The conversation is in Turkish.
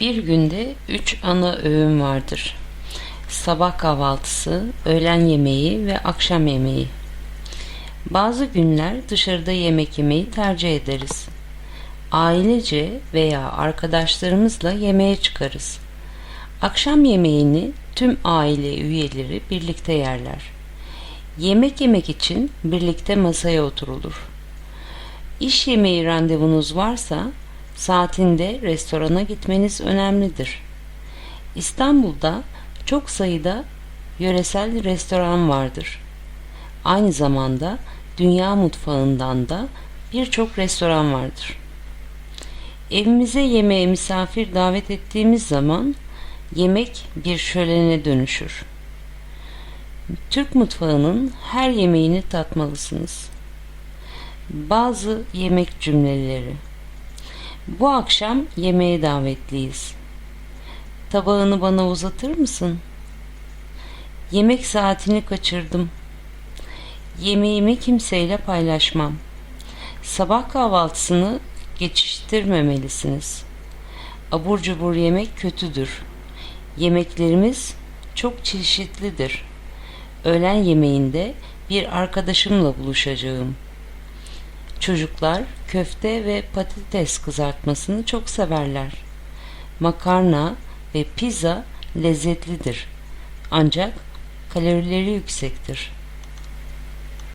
Bir günde üç ana öğün vardır. Sabah kahvaltısı, öğlen yemeği ve akşam yemeği. Bazı günler dışarıda yemek yemeyi tercih ederiz. Ailece veya arkadaşlarımızla yemeğe çıkarız. Akşam yemeğini tüm aile üyeleri birlikte yerler. Yemek yemek için birlikte masaya oturulur. İş yemeği randevunuz varsa saatinde restorana gitmeniz önemlidir. İstanbul'da çok sayıda yöresel restoran vardır. Aynı zamanda dünya mutfağından da birçok restoran vardır. Evimize yemeğe misafir davet ettiğimiz zaman yemek bir şölene dönüşür. Türk mutfağının her yemeğini tatmalısınız. Bazı yemek cümleleri. Bu akşam yemeğe davetliyiz. Tabağını bana uzatır mısın? Yemek saatini kaçırdım. Yemeğimi kimseyle paylaşmam. Sabah kahvaltısını geçiştirmemelisiniz. Abur cubur yemek kötüdür. Yemeklerimiz çok çeşitlidir. Öğlen yemeğinde bir arkadaşımla buluşacağım. Çocuklar köfte ve patates kızartmasını çok severler. Makarna ve pizza lezzetlidir. Ancak kalorileri yüksektir.